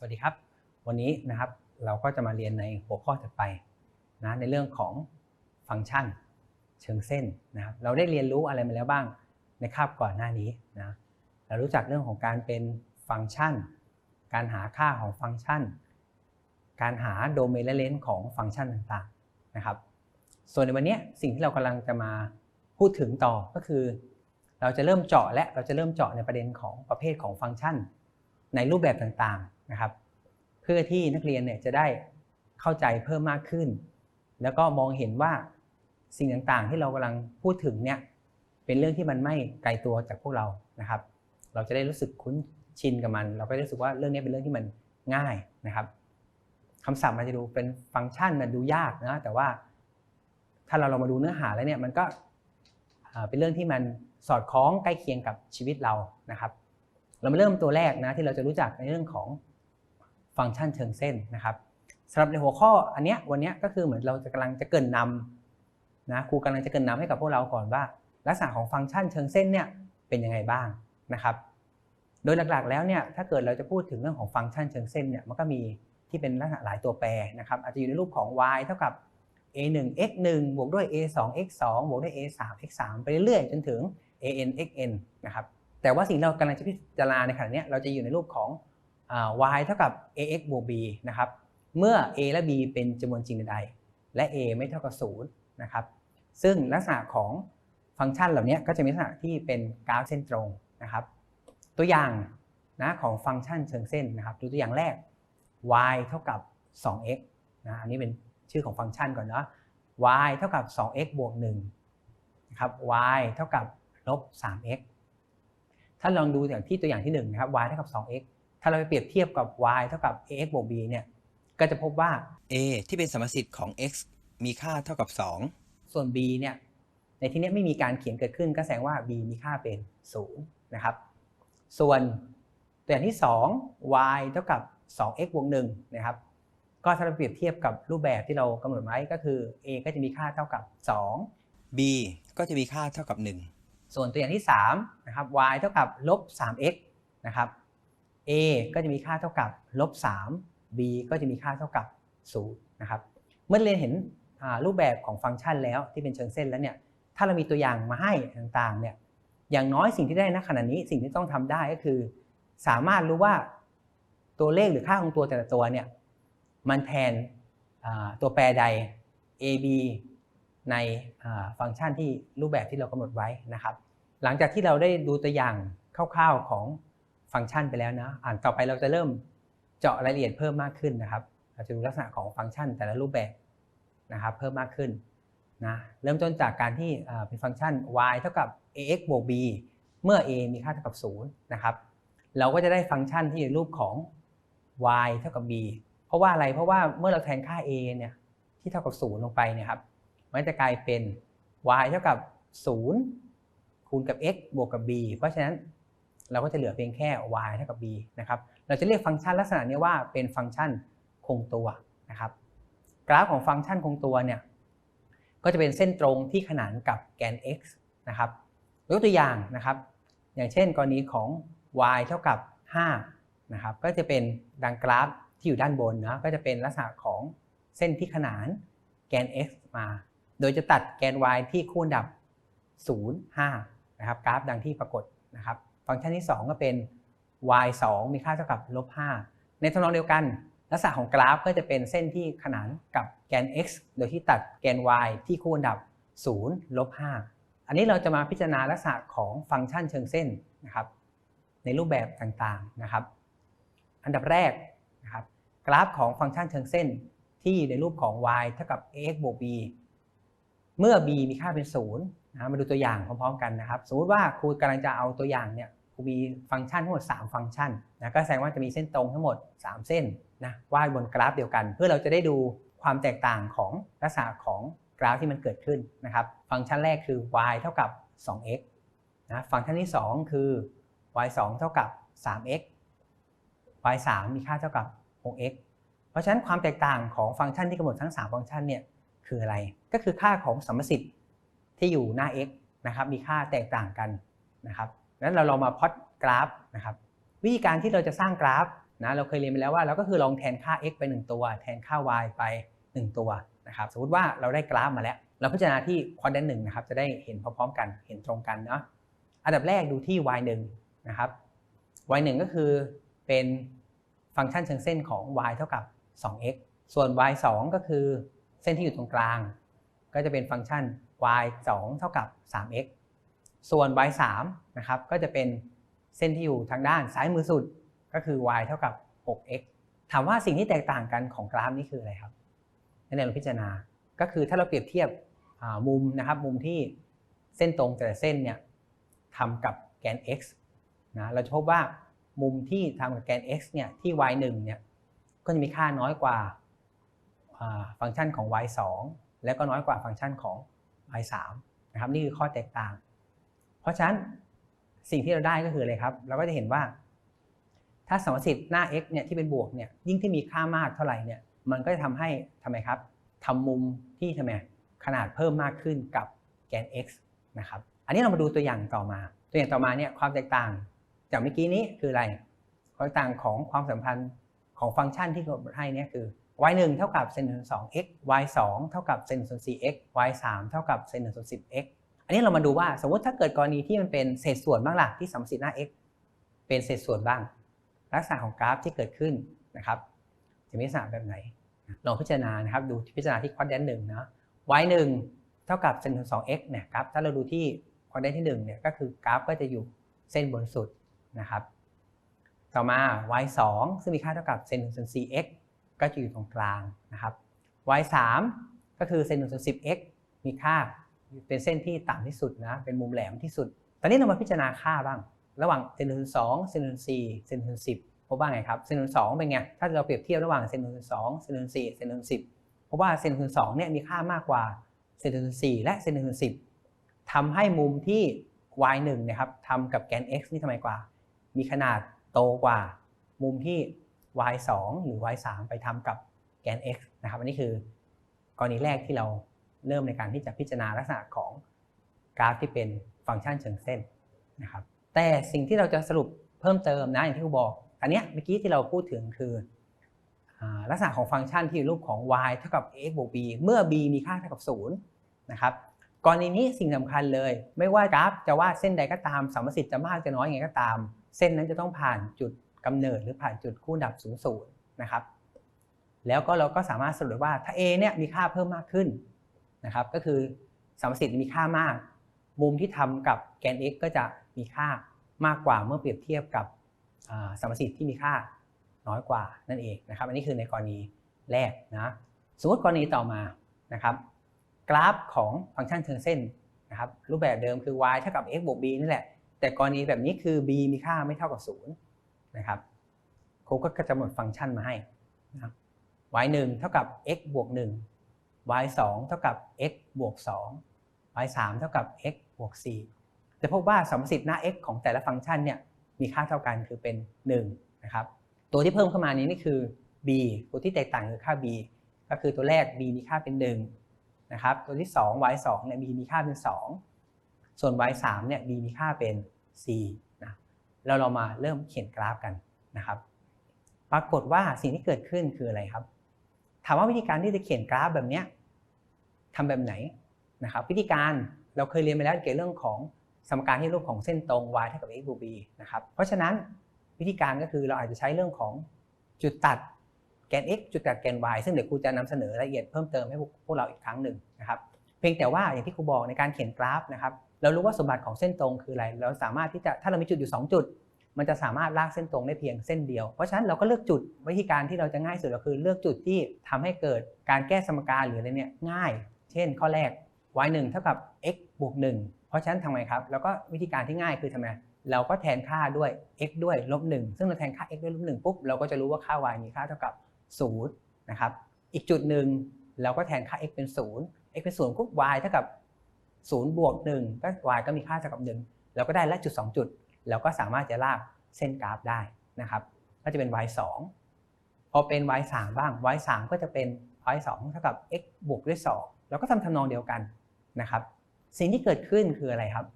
สวัสดีครับ วันนี้นะครับเราก็จะมาเรียนในหัวข้อถัดไปนะในเรื่องของฟังก์ชันเชิงเส้นนะครับเราได้เรียนรู้อะไรมาแล้วบ้างในคาบก่อนหน้านี้นะเรารู้จักเรื่องของการเป็นฟังก์ชัน การหาค่าของฟังก์ชัน การหาโดเมนและเลนส์ของฟังก์ชันต่างๆนะครับ ส่วนในวันนี้สิ่งที่เรากำลังจะมาพูดถึงต่อก็คือ เราจะเริ่มเจาะและเราจะเริ่มเจาะในประเด็นของประเภทของฟังก์ชัน ในรูปแบบต่างๆนะครับ เพื่อที่นักเรียนเนี่ยจะได้เข้าใจเพิ่มมากขึ้น แล้วก็มองเห็นว่าสิ่งต่างๆ ที่เรากำลังพูดถึงเนี่ยเป็นเรื่องที่มันไม่ไกลตัวจากพวกเรานะครับ เราจะได้รู้สึกคุ้นชินกับมัน เราก็ได้รู้สึกว่าเรื่องนี้เป็นเรื่องที่มันง่ายนะครับคำศัพท์มันจะดูเป็นฟังก์ชันมันดูยากนะแต่ว่าถ้าเราเรามาดูเนื้อหาแล้วเนี่ยมันก็เป็นเรื่องที่มันสอดคล้องใกล้เคียงกับชีวิตเรานะครับ เรามาเริ่มตัวแรกนะที่เราจะรู้จักในเรื่องของฟังก์ชันเชิงเส้นนะครับสำหรับในหัวข้ออันเนี้ยวันเนี้ยก็คือเหมือนเราจะกำลังจะเกินนำนะครูกำลังจะเกินนำให้กับพวกเราก่อนว่า ลักษณะของฟังก์ชันเชิงเส้นเนี่ยเป็นยังไงบ้างนะครับ โดยหลักๆแล้วเนี่ยถ้าเกิดเราจะพูดถึงเรื่องของฟังก์ชันเชิงเส้นเนี่ยมันก็มีที่เป็นลักษณะหลายตัวแปรนะครับอาจจะอยู่ในรูปของ y เท่ากับ a 1 x 1บวกด้วย a 2 x 2บวกด้วย a 3 x 3ไปเรื่อยๆจนถึง a n x n นะครับ แต่ว่าสิ่งที่เรากำลังจะพิจารณาในขณะนี้เราจะอยู่ในรูปของ y เท่ากับ ax บวก b นะครับ เมื่อ a และ b เป็นจำนวนจริงใด และ a ไม่เท่ากับ0นะครับ ซึ่งลักษณะของฟังก์ชันเหล่านี้ก็จะมีลักษณะที่เป็นกราฟเส้นตรงนะครับ ตัวอย่างนะของฟังก์ชันเชิงเส้นนะครับ ดูตัวอย่างแรก y เท่ากับ 2x นะอันนี้เป็นชื่อของฟังก์ชันก่อนเนาะ y เท่ากับ 2x บวก1นะครับ y เท่ากับลบ 3x ถ้าลองดูอย่างที่ตัวอย่างที่1นะครับ y เท่ากับ 2x ถ้าเราไปเปรียบเทียบกับ y เท่ากับ ax บวก b เนี่ย ก็จะพบว่า a ที่เป็นสมสิทธิ์ของ x มีค่าเท่ากับส่วน b เนี่ย ในที่นี้ไม่มีการเขียนเกิดขึ้น ก็แสดงว่า b มีค่าเป็น0นะครับ ส่วนตัวอย่างที่ 2 y เท่ากับ 2x บวก1นะครับ ก็ถ้าเราเปรียบเทียบกับรูปแบบที่เรากำหนดไว้ก็คือ a ก็จะมีค่าเท่ากับ2 2 b ก็จะมีค่าเท่ากับ ส่วนตัวอย่างที่3นะครับ y เท่ากับลบ 3x นะครับ a ก็จะมีค่าเท่ากับลบ 3 b ก็จะมีค่าเท่ากับ0นะครับ เมื่อเรียนเห็นรูปแบบของฟังก์ชันแล้วที่เป็นเชิงเส้นแล้วเนี่ย ถ้าเรามีตัวอย่างมาให้ต่างๆเนี่ย อย่างน้อยสิ่งที่ได้ณขณะนี้สิ่งที่ต้องทำได้ก็คือ สามารถรู้ว่าตัวเลขหรือค่าของตัวแต่ละตัวเนี่ย มันแทนตัวแปรใด a b ในฟังก์ชันที่รูปแบบที่เรากำหนดไว้นะครับ หลังจากที่เราได้ดูตัวอย่างคร่าวๆของฟังก์ชันไปแล้วนะอ่านต่อไปเราจะเริ่มเจาะรายละเอียดเพิ่มมากขึ้นนะครับเราจะดูลักษณะของฟังก์ชันแต่ละรูปแบบนะครับเพิ่มมากขึ้นนะเริ่มต้นจากการที่เป็นฟังก์ชัน y เท่ากับ ax บวก b เมื่อ a มีค่าเท่ากับ0นะครับเราก็จะได้ฟังก์ชันที่ในรูปของ y เท่ากับ b เพราะว่าอะไรเพราะว่าเมื่อเราแทนค่า a เนี่ยที่เท่ากับ0ลงไปเนี่ยครับ มันจะกลายเป็น y เท่ากับ 0 คูณกับ x บวกกับ b เพราะฉะนั้นเราก็จะเหลือเพียงแค่ y เท่ากับ b นะครับ เราจะเรียกฟังก์ชันลักษณะนี้ว่าเป็นฟังก์ชันคงตัวนะครับ กราฟของฟังก์ชันคงตัวเนี่ยก็จะเป็นเส้นตรงที่ขนานกับแกน x นะครับยกตัวอย่างนะครับ อย่างเช่นกรณีของ y เท่ากับ 5 นะครับ ก็จะเป็นดังกราฟที่อยู่ด้านบนนะ ก็จะเป็นลักษณะของเส้นที่ขนานแกน x มา โดยจะตัดแกน y ที่คู่อันดับ 0 5 นะครับ กราฟดังที่ปรากฏนะครับ ฟังก์ชันที่ 2 ก็เป็น y 2 มีค่าเท่ากับลบ5ในทำนองเดียวกัน ลักษณะของกราฟก็จะเป็นเส้นที่ขนานกับแกน x โดยที่ตัดแกน y ที่คู่อันดับ 0 ลบ 5 อันนี้เราจะมาพิจารณาลักษณะของฟังก์ชันเชิงเส้นนะครับ ในรูปแบบต่างๆนะครับ อันดับแรกนะครับ กราฟของฟังก์ชันเชิงเส้น ที่ในรูปของ y เท่ากับ ax บวก b เมื่อ b มีค่าเป็น0นะมาดูตัวอย่างพร้อมๆกันนะครับ สมมติว่าครูกำลังจะเอาตัวอย่างเนี่ยครูมีฟังก์ชันทั้งหมด 3 ฟังก์ชันนะก็แสดงว่าจะมีเส้นตรงทั้งหมด 3 เส้นนะวาดบนกราฟเดียวกัน เพื่อเราจะได้ดูความแตกต่างของลักษณะของกราฟที่มันเกิดขึ้นนะครับ ฟังก์ชันแรกคือ y เท่ากับ 2x นะฟังก์ชันที่ 2 คือ y 2เท่ากับ 3x y 3มีค่าเท่ากับ 6x เพราะฉะนั้นความแตกต่างของฟังก์ชันที่กำหนดทั้ง 3 ฟังก์ชันเนี่ยคืออะไร ก็คือค่าของสมสิทธิ์ที่อยู่หน้า x นะครับ มีค่าแตกต่างกันนะครับนั้นเราลองมาพอตกราฟนะครับ วิธีการที่เราจะสร้างกราฟนะเราเคยเรียนไปแล้วว่าเราก็คือลองแทนค่า x ไป 1 ตัว แทนค่า y ไป 1 ตัวนะครับ สมมติว่าเราได้กราฟมาแล้ว เราพิจารณาที่ควอดแดนหนึ่งนะครับ จะได้เห็นพร้อมๆกัน เห็นตรงกันเนาะ อันดับแรกดูที่ y 1นะครับ y 1ก็คือเป็นฟังก์ชันเชิงเส้นของ y เท่ากับ 2x ส่วน y 2ก็คือเส้นที่อยู่ตรงกลาง ก็จะเป็นฟังก์ชัน y 2 เท่ากับ 3x ส่วน y 3นะครับก็จะเป็นเส้นที่อยู่ทางด้านซ้ายมือสุดก็คือ y เท่ากับ 6x ถามว่าสิ่งที่แตกต่างกันของกราฟนี่คืออะไรครับนั่นเองเราพิจารณา ก็คือถ้าเราเปรียบเทียบมุมนะครับมุมที่เส้นตรงแต่ละเส้นเนี่ยทำกับแกน x นะเราจะพบว่ามุมที่ทำกับแกน x เนี่ยที่ y 1เนี่ยก็จะมีค่าน้อยกว่าอ่าฟังก์ชันของ y 2 แล้วก็น้อยกว่าฟังก์ชันของ y 3นะครับนี่คือข้อแตกต่าง เพราะฉะนั้นสิ่งที่เราได้ก็คืออะไรครับ เราก็จะเห็นว่า ถ้าสมมติหน้า x เนี่ยที่เป็นบวกเนี่ยยิ่งที่มีค่ามากเท่าไหร่เนี่ยมันก็จะทำให้ทำไมครับทำมุมที่ทำไมขนาดเพิ่มมากขึ้นกับแกน x นะครับอันนี้เรามาดูตัวอย่างต่อมา ตัวอย่างต่อมาเนี่ยความแตกต่างจากเมื่อกี้นี้คืออะไรความแตกต่างของความสัมพันธ์ของฟังก์ชันที่กำหนดให้เนี่ยคือ y 1 เท่ากับเซนส่วนสอง x y 2 เท่ากับเซนส่วนสี่ x y 3 เท่ากับเซนส่วนสิบ x อันนี้เรามาดูว่าสมมติถ้าเกิดกรณีที่มันเป็นเศษส่วนบ้างล่ะที่สมมติหน้า x เป็นเศษส่วนบ้าง ลักษณะของกราฟที่เกิดขึ้นนะครับจะมีลักษณะแบบไหนลองพิจารณานะครับดูพิจารณาที่ควอดแดนหนึ่งนะ y 1 เท่ากับเซนส่วนสอง x เนี่ยกราฟถ้าเราดูที่ควอดแดนที่1เนี่ยก็คือกราฟก็จะอยู่เส้นบนสุดนะครับต่อมา y 2 ซึ่งมีค่าเท่ากับเซนส่วน4 x ก็จะอยู่ตรงกลางนะครับ y 3ก็คือเซนส่วน10 x มีค่าเป็นเส้นที่ต่ำที่สุดนะ เป็นมุมแหลมที่สุด ตอนนี้เรามาพิจารณาค่าบ้าง ระหว่างเซนส่วนสองเซนส่วนสี่เซนส่วนสิบพบว่าไงครับเซนส่วนสองเป็นไง ถ้าเราเปรียบเทียบระหว่างเซนส่วนสองเซนส่วนสี่เซนส่วนสิบเพราะว่าเซนส่วนสองเนี่ยมีค่ามากกว่าเซนส่วนสี่และเซนส่วนสิบทำให้มุมที่ y 1นะครับทำกับแกน x นี่ทำไมกว่า มีขนาดโตกว่า มุมที่ y 2หรือ y 3ไปทำกับแกน x นะครับอันนี้คือกรณีแรกที่เราเริ่มในการที่จะพิจารณาลักษณะของกราฟที่เป็นฟังก์ชันเชิงเส้นนะครับแต่สิ่งที่เราจะสรุปเพิ่มเติมนะอย่างที่ครูบอก อันเนี้ยเมื่อกี้ที่เราพูดถึงคือลักษณะของฟังก์ชันที่รูปของ y เท่ากับ x บวก b เมื่อ b มีค่าเท่ากับ0นะครับกรณีนี้สิ่งสำคัญเลย ไม่ว่ากราฟจะวาดเส้นใดก็ตามสมมติสิทธิ์จะมากจะน้อยยังไงก็ตาม เส้นนั้นจะต้องผ่านจุด กำเนิดหรือผ่านจุดคู่ดับ0 0นะครับ แล้วก็เราก็สามารถสรุปว่าถ้า a เนี่ยมีค่าเพิ่มมากขึ้นนะครับ ก็คือสมสิทธิ์มีค่ามาก มุมที่ทำกับแกน x ก็จะมีค่ามากกว่าเมื่อเปรียบเทียบกับสมมติที่มีค่าน้อยกว่านั่นเองนะครับ อันนี้คือในกรณีแรกนะสมมติกรณีต่อมานะครับ กราฟของฟังก์ชันเชิงเส้นนะครับรูปแบบเดิมคือ y เท่ากับ x บวก b นี่แหละ แต่กรณีแบบนี้คือ b มีค่าไม่เท่ากับ 0 นะครับครูก็จะหมดฟังก์ชันมาให้นะครับ y 1เท่ากับ x บวก1 y 2เท่ากับ x บวก2 y 3เท่ากับ x บวก4จะพบว่าสมมติหน้า x ของแต่ละฟังก์ชันเนี่ยมีค่าเท่ากันคือเป็น1นะครับ ตัวที่เพิ่มเข้ามานี้นี่คือ b ตัวที่แตกต่างคือค่า b ก็คือตัวแรก b มีค่าเป็น1นะครับ ตัวที่ 2 y 2เนี่ย b มีค่าเป็น 2 ส่วน y 3เนี่ย b มีค่าเป็น4 เราเรามาเริ่มเขียนกราฟกันนะครับ ปรากฏว่าสิ่งที่เกิดขึ้นคืออะไรครับ ถามว่าวิธีการที่จะเขียนกราฟแบบนี้ทำแบบไหนนะครับ วิธีการเราเคยเรียนไปแล้วเกี่ยวกับเรื่องของสมการที่รูปของเส้นตรง y เท่ากับ x บวก b นะครับ เพราะฉะนั้นวิธีการก็คือเราอาจจะใช้เรื่องของจุดตัดแกน x จุดตัดแกน y ซึ่งเดี๋ยวครูจะนำเสนอรายละเอียดเพิ่มเติมให้พวกเราอีกครั้งหนึ่งนะครับ เพียงแต่ว่าอย่างที่ครูบอกในการเขียนกราฟนะครับ เรารู้ว่าสมบัติของเส้นตรงคืออะไร เราสามารถที่จะถ้าเรามีจุดอยู่ 2 จุด มันจะสามารถลากเส้นตรงได้เพียงเส้นเดียว เพราะฉะนั้นเราก็เลือกจุดวิธีการที่เราจะง่ายสุดก็คือเลือกจุดที่ทำให้เกิดการแก้สมการหรืออะไรเนี่ยง่าย เช่น ข้อแรก y 1เท่ากับ x บวก1เพราะฉะนั้นทำไงครับ แล้วก็วิธีการที่ง่ายคือทำไงเราก็แทนค่าด้วย x ด้วยลบ1ซึ่งเราแทนค่า x ด้วยลบ1ปุ๊บเราก็จะรู้ว่าค่า y มีค่าเท่ากับ0นะครับ อีกจุดหนึ่งเราก็แทนค่า x เป็น 0 x เป็น0ปุ๊บ y เท่ากับ 0บวก1ก็ y ก็มีค่าเท่ากับ 1 เราก็ได้ละจุด 2 จุด เราก็สามารถจะลากเส้นกราฟได้นะครับ ก็จะเป็น y 2พอเป็น y 3บ้าง y 3ก็จะเป็น y 2เท่ากับ x บวกด้วย 2 เราก็ทำทำนองเดียวกันนะครับ สิ่งที่เกิดขึ้นคืออะไรครับ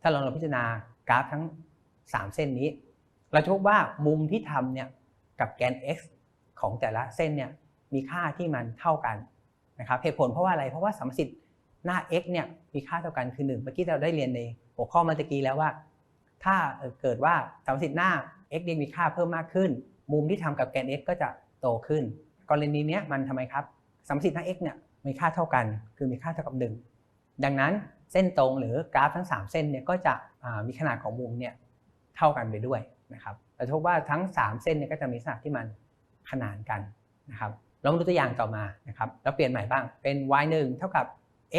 ถ้าเราลองพิจารณากราฟทั้ง 3 เส้นนี้ เราจะพบว่ามุมที่ทำเนี่ยกับแกน x ของแต่ละเส้นเนี่ยมีค่าที่มันเท่ากันนะครับเหตุผลเพราะว่าอะไรเพราะว่าสมมติ หน้า x เนี่ยมีค่าเท่ากันคือ 1 เมื่อกี้เราได้เรียนในหัวข้อเมื่อกี้แล้วว่า ถ้าเกิดว่าสมมติหน้า x เนี่ยมีค่าเพิ่มมากขึ้น มุมที่ทำกับแกน x ก็จะโตขึ้น กรณีนี้มันทำไมครับสมมติหน้า x เนี่ยมีค่าเท่ากัน คือมีค่าเท่ากับ 1 ดังนั้นเส้นตรงหรือกราฟทั้ง 3 เส้นเนี่ยก็จะมีขนาดของมุมเนี่ยเท่ากันไปด้วยนะครับเราพบว่าทั้ง 3 เส้นเนี่ยก็จะมีขนาดที่มันขนานกันนะครับลองดูตัวอย่างต่อมานะครับเราเปลี่ยนใหม่บ้างเป็น y 1เท่ากับ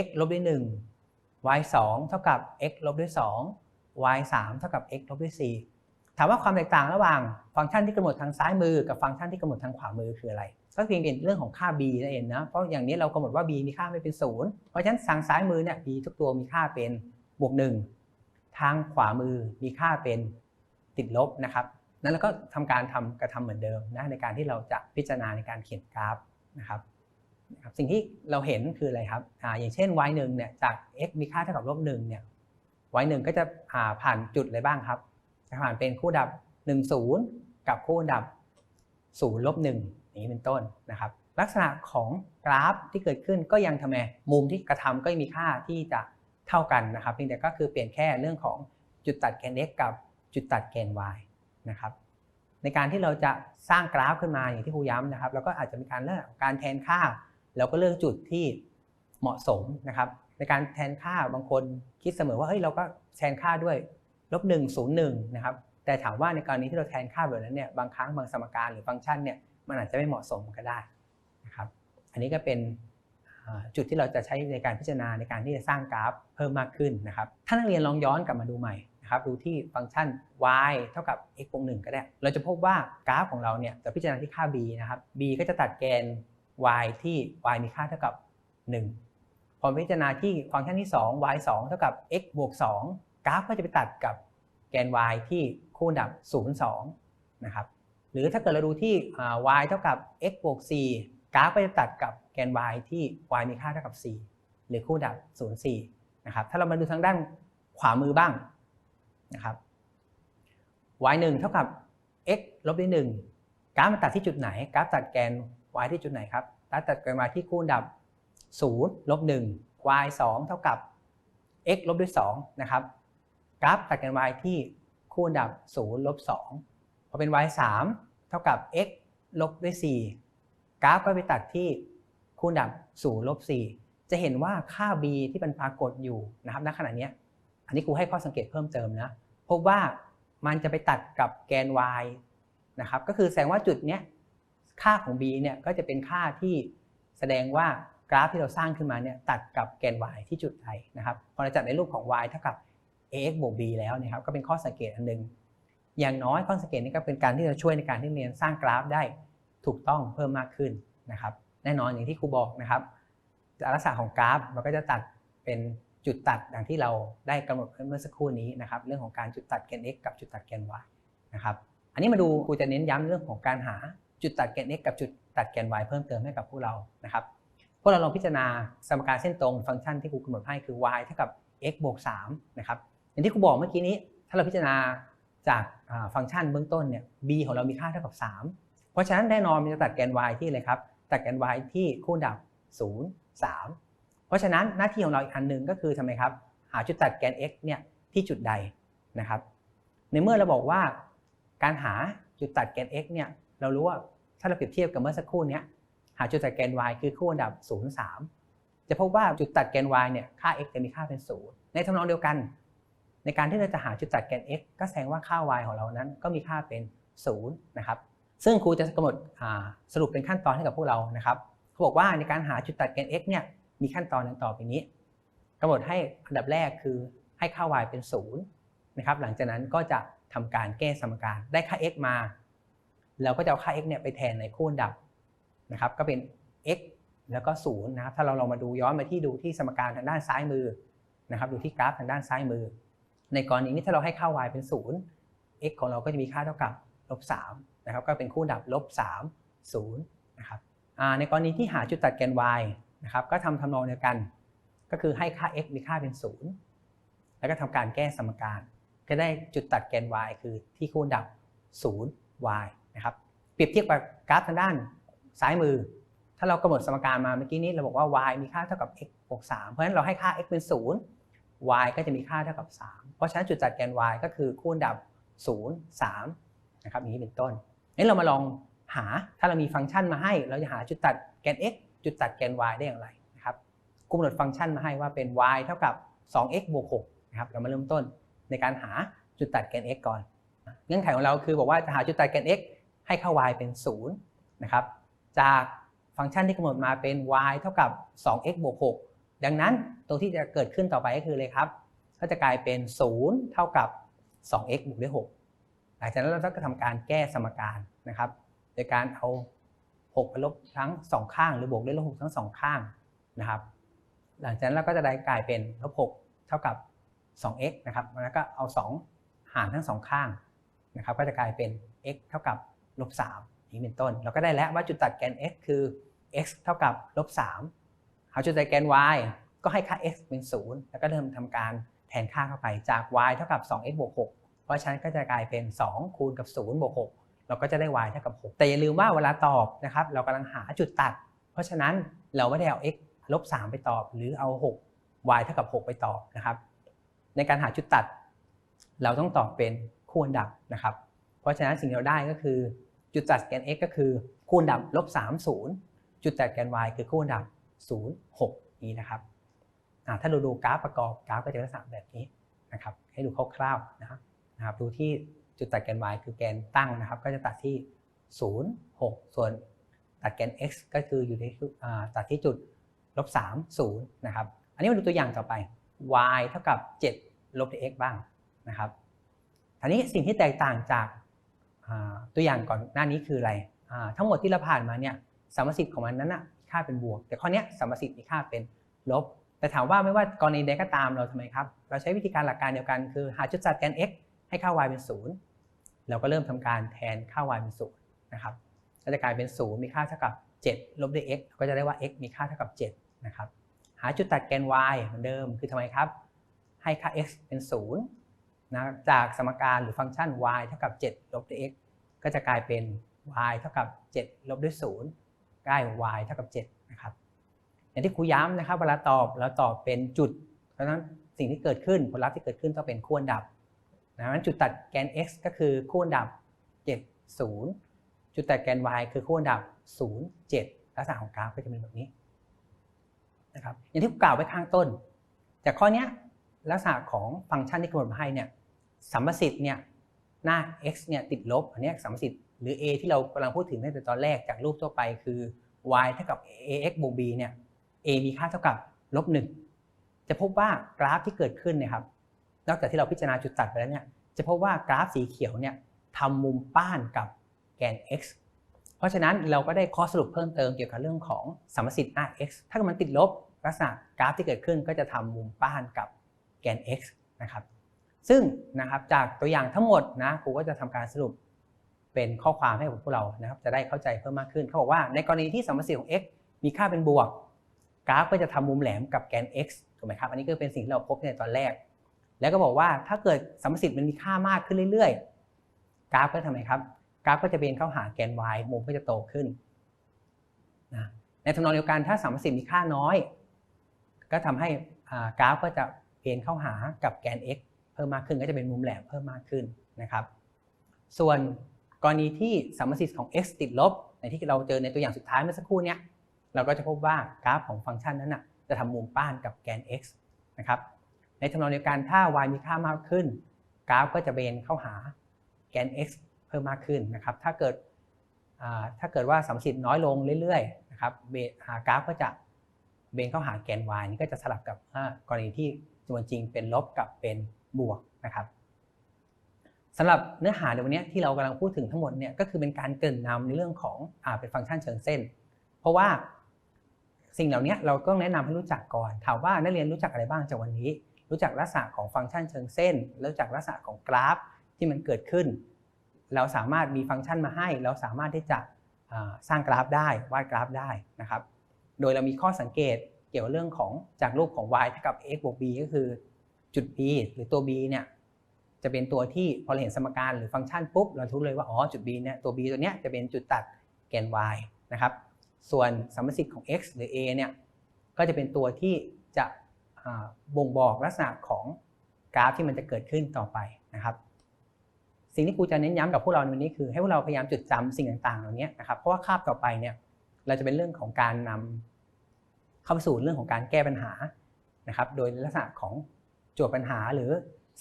x ลบด้วย1 y 2เท่ากับ x ลบด้วย2 y 3เท่ากับ x ลบด้วย4ถามว่าความแตกต่างระหว่างฟังก์ชันที่กำหนดทางซ้ายมือ กับฟังก์ชันที่กำหนดทางขวามือคืออะไร ก็เพียงเป็นเรื่องของค่า b นั่นเองนะ เพราะอย่างนี้เรากำหนดว่า b มีค่าไม่เป็นศูนย์เพราะฉะนั้นทางซ้ายมือเนี่ย b ทุกตัวมีค่าเป็นบวก1ทางขวามือมีค่าเป็นติดลบนะครับนั้นเราก็ทำการทำกระทำเหมือนเดิมนะในการที่เราจะพิจารณาในการเขียนกราฟนะครับ นะครับสิ่งที่เราเห็นคืออะไรครับออย่างเช่น y 1เนี่ยจาก x มีค่าเท่ากับลบ1เนี่ย y 1ก็จะอ่าผ่านจุดอะไรบ้างครับจะผ่านเป็นคู่ดับ 1 0 กับคู่ดับ0ลบ1อย่างนี้เป็นต้นนะครับ ลักษณะของกราฟที่เกิดขึ้นก็ยังทำไมมุมที่กระทำก็มีค่าที่จะเท่ากันนะครับเพียงแต่ก็คือเปลี่ยนแค่เรื่องของจุดตัดแกน x กับจุดตัดแกน y นะครับในการที่เราจะสร้างกราฟขึ้นมาอย่างที่ครูย้ำนะครับเราก็อาจจะมีการเลือกการแทนค่า เราก็เลือกจุดที่เหมาะสมนะครับ ในการแทนค่าบางคนคิดเสมอว่าเฮ้ยเราก็แทนค่าด้วยลบหนึ่งศูนย์หนึ่งนะครับแต่ถามว่าในกรณีที่เราแทนค่าแบบนั้นเนี่ยบางครั้งบางสมการหรือฟังก์ชันเนี่ยมันอาจจะไม่เหมาะสมก็ได้นะครับ อันนี้ก็เป็นจุดที่เราจะใช้ในการพิจารณาในการที่จะสร้างกราฟเพิ่มมากขึ้นนะครับ ถ้านักเรียนลองย้อนกลับมาดูใหม่นะครับ ดูที่ฟังก์ชัน y เท่ากับ x บวก1ก็ได้ เราจะพบว่ากราฟของเราเนี่ยจะพิจารณาที่ค่า b นะครับ b ก็จะตัดแกน y ที่ y มีค่าเท่ากับ 1 พอพิจารณาที่ฟังก์ชันที่ 2 y 2 เท่ากับ x บวก 2 กราฟก็จะไปตัดกับแกน y ที่คู่ดับ 0 2 นะครับ หรือถ้าเกิดเราดูที่ y เท่ากับ x บวก 4 กราฟก็จะตัดกับแกน y ที่ y มีค่าเท่ากับ 4 หรือคู่ดับ 0 4 นะครับ ถ้าเรามาดูทางด้านขวามือบ้างนะครับ y 1เท่ากับ x ลบด้วย1กราฟมันตัดที่จุดไหน กราฟตัดแกน y ที่จุดไหนครับกราตัดแกน y ที่คู่ดับ 0 ลบ 1 y 2 เท่ากับ x ลบด้วย 2 นะครับ กราฟตัดแกน y ที่คู่ดับ 0 ลบ 2 พอเป็น y 3 เท่ากับ x ลบด้วย 4 กราฟก็ไปตัดที่คูณดับ 0 ลบ 4 จะเห็นว่าค่า b ที่มันปรากฏอยู่นะครับณขณะนี้ อันนี้ครูให้ข้อสังเกตเพิ่มเติมนะ พบว่ามันจะไปตัดกับแกน y นะครับ ก็คือแสดงว่าจุดเนี้ย ค่าของ b เนี่ยก็จะเป็นค่าที่แสดงว่ากราฟที่เราสร้างขึ้นมาเนี่ยตัดกับแกน y ที่จุดใดนะครับพอเราจัดในรูปของ y เท่ากับ ax บวก b แล้วนะครับก็เป็นข้อสังเกตอันหนึง อย่างน้อยข้อสังเกตนี้ก็เป็นการที่จะช่วยในการที่เรียนสร้างกราฟได้ถูกต้องเพิ่มมากขึ้นนะครับแน่นอนอย่างที่ครูบอกนะครับลักษณะของกราฟมันก็จะตัดเป็นจุดตัดอย่างที่เราได้กำหนดเมื่อสักครู่นี้นะครับเรื่องของการจุดตัดแกน x กับจุดตัดแกน y นะครับอันนี้มาดูครูจะเน้นย้ำเรื่องของการหา จุดตัดแกน x กับจุดตัดแกน y เพิ่มเติมให้กับพวกเรานะครับพวกเราลองพิจารณาสมการเส้นตรงฟังก์ชันที่ครูกำหนดให้คือ y เท่ากับ x บวก3นะครับอย่างที่ครูบอกเมื่อกี้นี้ ถ้าเราพิจารณาจากฟังก์ชันเบื้องต้นเนี่ย b ของเรามีค่าเท่ากับ 3 เพราะฉะนั้นแน่นอนมันจะตัดแกน y ที่อะไรครับตัดแกน y ที่คู่ดับ 0 3 เพราะฉะนั้นหน้าที่ของเราอีกอันหนึ่งก็คือทำไมครับหาจุดตัดแกน x เนี่ยที่จุดใดนะครับ ในเมื่อเราบอกว่าการหาจุดตัดแกน x เนี่ย เรารู้ว่าถ้าเราเปรียบเทียบกับเมื่อสักครู่นี้หาจุดตัดแกน y คือคู่อันดับ 0 3 จะพบว่าจุดตัดแกน y เนี่ยค่า x จะมีค่าเป็น 0 ในทำนองเดียวกัน ในการที่เราจะหาจุดตัดแกน x ก็แสดงว่าค่า y ของเรานั้นก็มีค่าเป็น 0 นะครับ ซึ่งครูจะกำหนดสรุปเป็นขั้นตอนให้กับพวกเรานะครับเขาบอกว่าในการหาจุดตัดแกน x เนี่ยมีขั้นตอนดังต่อไปนี้กำหนดให้อันดับแรกคือให้ค่า y เป็น 0 นะครับ หลังจากนั้นก็จะทำการแก้สมการได้ค่า x มา เราก็จะเอาค่า x เนี่ยไปแทนในคู่อันดับนะครับก็เป็น x แล้วก็0นะครับถ้าเราลองมาดูย้อนมาที่ดูที่สมการทางด้านซ้ายมือนะครับดูที่กราฟทางด้านซ้ายมือ ในกรณีนี้ถ้าเราให้ค่า y เป็น 0 x ของเราก็จะมีค่าเท่ากับลบ3นะครับก็เป็นคู่ดับลบ3 0นะครับในกรณีที่หาจุดตัดแกน y นะครับก็ทำทำนองเดียวกัน ก็คือให้ค่า x มีค่าเป็น 0 แล้วก็ทำการแก้สมการ ก็ได้จุดตัดแกน y คือที่คู่ดับ 0 y นะครับเปรียบเทียบกับกราฟทางด้านซ้ายมือ ถ้าเรากำหนดสมการมาเมื่อกี้นี้เราบอกว่า y มีค่าเท่ากับ x บวก3เพราะฉะนั้นเราให้ค่า x เป็น 0 y ก็จะมีค่าเท่ากับ 3 เพราะฉะนั้นจุดจัดแกน y ก็คือคู่อันดับ 0 3นะครับอย่างนี้เป็นต้นนี้เรามาลองหาถ้าเรามีฟังก์ชันมาให้ เราจะหาจุดตัดแกน x จุดตัดแกน y ได้อย่างไรนะครับกำหนดฟังก์ชันมาให้ว่าเป็น y เท่ากับ 2x บวก6นะครับเรามาเริ่มต้นในการหาจุดตัดแกน x ก่อน เงื่อนไขของเราคือบอกว่าจะหาจุดตัดแกน x ให้เข้า y เป็น0นะครับจากฟังก์ชันที่กำหนดมาเป็น y เท่ากับ 2x บวก 6 ดังนั้นตรงที่จะเกิดขึ้นต่อไปก็คือเลยครับ ก็จะกลายเป็น 0 เท่ากับ 2x บวกด้วย 6 หลังจากนั้นเราก็ทำการแก้สมการนะครับ โดยการเอา 6 ไปลบทั้ง 2 ข้าง หรือบวกด้วยลบ 6 ทั้ง 2 ข้างนะครับ หลังจากนั้นเราก็จะได้กลายเป็นลบ 6 เท่ากับ 2x นะครับ แล้วก็เอา 2 หารทั้ง 2 ข้างนะครับ ก็จะกลายเป็น x เท่ากับ ลบ3นี้เป็นต้น เราก็ได้แล้วว่าจุดตัดแกน x คือ x เท่ากับลบ3หาจุดตัดแกน y ก็ให้ค่า x เป็น 0 แล้วก็เริ่มทำการแทนค่าเข้าไปจาก y เท่ากับ 2x บวก6เพราะฉะนั้นก็จะกลายเป็น 2 คูณกับ 0 บวก 6 เราก็จะได้ y เท่ากับ 6 แต่อย่าลืมว่าเวลาตอบนะครับ เรากำลังหาจุดตัด เพราะฉะนั้นเราไม่ได้เอา x ลบ 3 ไปตอบ หรือเอา 6 y เท่ากับ 6 ไปตอบนะครับ ในการหาจุดตัด เราต้องตอบเป็นคู่อันดับนะครับ เพราะฉะนั้นสิ่งที่เราได้ก็คือ จุดตัดแกน x ก็คือคู่อันดับลบ3 0 จุดตัดแกน y คือคู่อันดับ 0 6 นี้นะครับถ้าเราดูกราฟประกอบกราฟก็จะลักษณะแบบนี้นะครับ ให้ดูคร่าวๆนะครับนะครับ ดูที่จุดตัดแกน y คือแกนตั้งนะครับ ก็จะตัดที่ 0 6 ส่วนตัดแกน x ก็คืออยู่ที่ตัดที่จุดลบ3 0นะครับ อันนี้มาดูตัวอย่างต่อไป y เท่ากับ 7 ลบ x บ้างนะครับทีนี้สิ่งที่แตกต่างจาก ตัวอย่างก่อนหน้านี้คืออะไรทั้งหมดที่เราผ่านมาเนี่ยสมมติสิทธิ์ของมันนั้นนะค่าเป็นบวก แต่ข้อนี้สมมติสิทธิ์มีค่าเป็นลบ แต่ถามว่าไม่ว่ากรณีใดก็ตามเราทำไมครับ เราใช้วิธีการหลักการเดียวกันคือหาจุดจัดแกน x ให้ค่า y เป็น 0 เราก็เริ่มทำการแทนค่า y เป็น0นะครับก็จะกลายเป็น 0 มีค่าเท่ากับ 7 ลบด้วย x ก็จะได้ว่า x มีค่าเท่ากับ 7 นะครับ หาจุดตัดแกน y เหมือนเดิม คือทำไมครับ ให้ค่า x เป็น 0 นะจากสมการหรือฟังก์ชัน y เท่ากับ7ลบด้วย x ก็จะกลายเป็น y เท่ากับ7ลบด้วย0ได้ y เท่ากับ7นะครับอย่างที่ครูย้ำนะครับเวลาตอบเราตอบเป็นจุด เพราะฉะนั้นสิ่งที่เกิดขึ้นผลลัพธ์ที่เกิดขึ้นต้องเป็นคู่อันดับนะนั้นจุดตัดแกน x ก็คือคู่อันดับ 7 0 จุดตัดแกน y คือคู่อันดับ 0 7 ลักษณะของกราฟก็จะเป็นแบบนี้นะครับอย่างที่กล่าวไว้ข้างต้น จากข้อนี้ลักษณะของฟังก์ชันที่กำหนดมาให้เนี่ย สัมประสิทธิ์เนี่ยหน้า x เนี่ยติดลบ อันนี้สัมประสิทธิ์หรือ a ที่เรากำลังพูดถึงตั้งแต่ตอนแรกจากรูปทั่วไปคือ y เท่ากับ ax บวก b เนี่ย a มีค่าเท่ากับลบหนึ่งจะพบว่ากราฟที่เกิดขึ้นเนี่ยครับนอกจากที่เราพิจารณาจุดตัดไปแล้วเนี่ยจะพบว่ากราฟสีเขียวเนี่ยทำมุมป้านกับแกน x เพราะฉะนั้นเราก็ได้ข้อสรุปเพิ่มเติมเกี่ยวกับเรื่องของสมสิทธิ์หน้า x ถ้ามันติดลบลักษณะกราฟที่เกิดขึ้นก็จะทำมุมป้านกับแกน x นะครับ ซึ่งนะครับจากตัวอย่างทั้งหมดนะครูก็จะทำการสรุปเป็นข้อความให้กับพวกเรานะครับ จะได้เข้าใจเพิ่มมากขึ้นเขาบอกว่าในกรณีที่สัมประสิทธิ์ของ x มีค่าเป็นบวก กราฟก็จะทำมุมแหลมกับแกน x ถูกไหมครับ อันนี้ก็เป็นสิ่งที่เราพบในตอนแรก แล้วก็บอกว่าถ้าเกิดสัมประสิทธิ์มันมีค่ามากขึ้นเรื่อยๆ กราฟก็ทำไมครับ กราฟก็จะเบนเข้าหาแกน y มุมก็จะโตขึ้นนะในทำนองเดียวกันถ้าสัมประสิทธิ์มีค่าน้อย ก็ทำให้กราฟก็จะเบนเข้าหากับแกน x เพิ่มมากขึ้นก็จะเป็นมุมแหลมเพิ่มมากขึ้นนะครับ ส่วนกรณีที่สัมประสิทธิ์ของ x ติดลบ ในที่เราเจอในตัวอย่างสุดท้ายเมื่อสักครู่เนี้ยเราก็จะพบว่ากราฟของฟังก์ชันนั้นนะจะทำมุมป้านกับแกน x นะครับ ในทำนองเดียวกันถ้า y มีค่ามากขึ้น กราฟก็จะเบนเข้าหาแกน x เพิ่มมากขึ้นนะครับ ถ้าเกิดถ้าเกิดว่าสัมประสิทธิ์น้อยลงเรื่อยๆนะครับกราฟก็จะเบนเข้าหาแกน y นี่ก็จะสลับกับกรณีที่จำนวนจริงเป็นลบกับเป็น บวกนะครับสำหรับเนื้อหาในวันนี้ที่เรากำลังพูดถึงทั้งหมดเนี่ยก็คือเป็นการเกริ่นนำในเรื่องของอ่าเป็นฟังก์ชันเชิงเส้น เพราะว่าสิ่งเหล่านี้เราก็แนะนำให้รู้จักก่อน ถามว่านักเรียนรู้จักอะไรบ้างจากวันนี้ รู้จักลักษณะของฟังก์ชันเชิงเส้น รู้จักลักษณะของกราฟที่มันเกิดขึ้น เราสามารถมีฟังก์ชันมาให้ เราสามารถที่จะสร้างกราฟได้วาดกราฟได้นะครับ โดยเรามีข้อสังเกตเกี่ยวกับเรื่องของจากรูปของ y เท่ากับ x บวก b ก็คือ จุด b หรือตัว b เนี่ยจะเป็นตัวที่พอเราเห็นสมการหรือฟังก์ชันปุ๊บเรารู้เลยว่าอ๋อจุด b เนี่ยตัว b ตัวเนี้ยจะเป็นจุดตัดแกน y นะครับส่วนสมมติสิทธิ์ของ x หรือ a เนี่ยก็จะเป็นตัวที่จะบ่งบอกลักษณะของกราฟที่มันจะเกิดขึ้นต่อไปนะครับ สิ่งที่ครูจะเน้นย้ำกับพวกเราในวันนี้คือ ให้พวกเราพยายามจดจำสิ่งต่างๆ เหล่านี้นะครับเพราะว่าคาบต่อไปเนี่ยเราจะเป็นเรื่องของการนำเข้าสู่เรื่องของการแก้ปัญหานะครับ โดยลักษณะของ โจทย์ปัญหาหรือ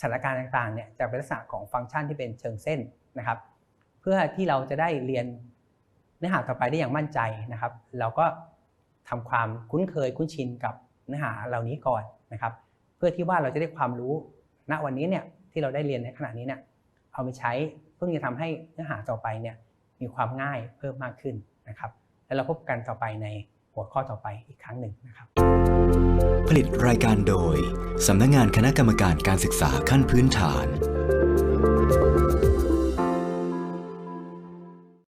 สถานการณ์ต่างๆเนี่ยจะเป็นลักษณะของฟังก์ชันที่เป็นเชิงเส้นนะครับ เพื่อที่เราจะได้เรียนเนื้อหาต่อไปได้อย่างมั่นใจนะครับ เราก็ทำความคุ้นเคยคุ้นชินกับเนื้อหาเหล่านี้ก่อนนะครับ เพื่อที่ว่าเราจะได้ความรู้ณวันนี้เนี่ยที่เราได้เรียนในขณะนี้เนี่ยเอาไปใช้เพื่อจะทำให้เนื้อหาต่อไปเนี่ยมีความง่ายเพิ่มมากขึ้นนะครับ แล้วเราพบกันต่อไปใน หัวข้อต่อไปอีกครั้งหนึ่งนะครับ ผลิตรายการโดยสำนักงงานคณะกรรมการการศึกษาขั้นพื้นฐาน